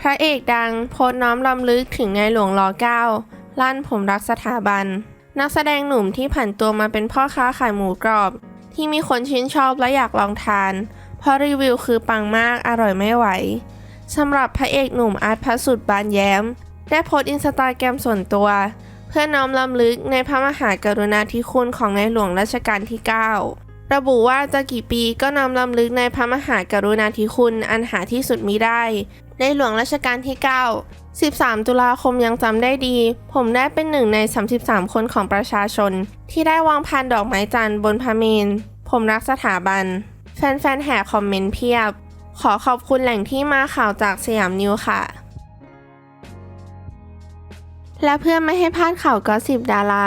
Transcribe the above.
พระเอกดังโพสน้อมรำลึกถึงในหลวงรอเก้าลั่นผมรักสถาบัน นักแสดงหนุ่มที่ผันตัวมาเป็นพ่อค้าขายหมูกรอบ ที่มีคนชื่นชอบและอยากลองทาน เพราะรีวิวคือปังมากอร่อยไม่ไหวสำหรับพระเอกหนุ่มอาร์ตพระสุดบานแย้ม ได้โพสต์อินสตาแกรมส่วนตัว เพื่อน้อมรำลึกในพระมหากรุณาธิคุณของในหลวงรัชกาลที่ 9 ระบุว่าจะกี่ปีก็น้อมรำลึกในพระมหากรุณาธิคุณอันหาที่สุดมิได้ ในหลวงรัชกาลที่ 9 13 ตุลาคมยังจำได้ดี ผมได้เป็นหนึ่งใน 33 คนของประชาชน ที่ได้วางพานดอกไม้จันทร์บนพระเมนผมรักสถาบัน แฟนๆแห่คอมเมนต์เพียบ ขอขอบคุณแหล่งที่มาข่าวจากสยามนิวค่ะ และเพื่อไม่ให้พลาดข่าวก็สิบดารา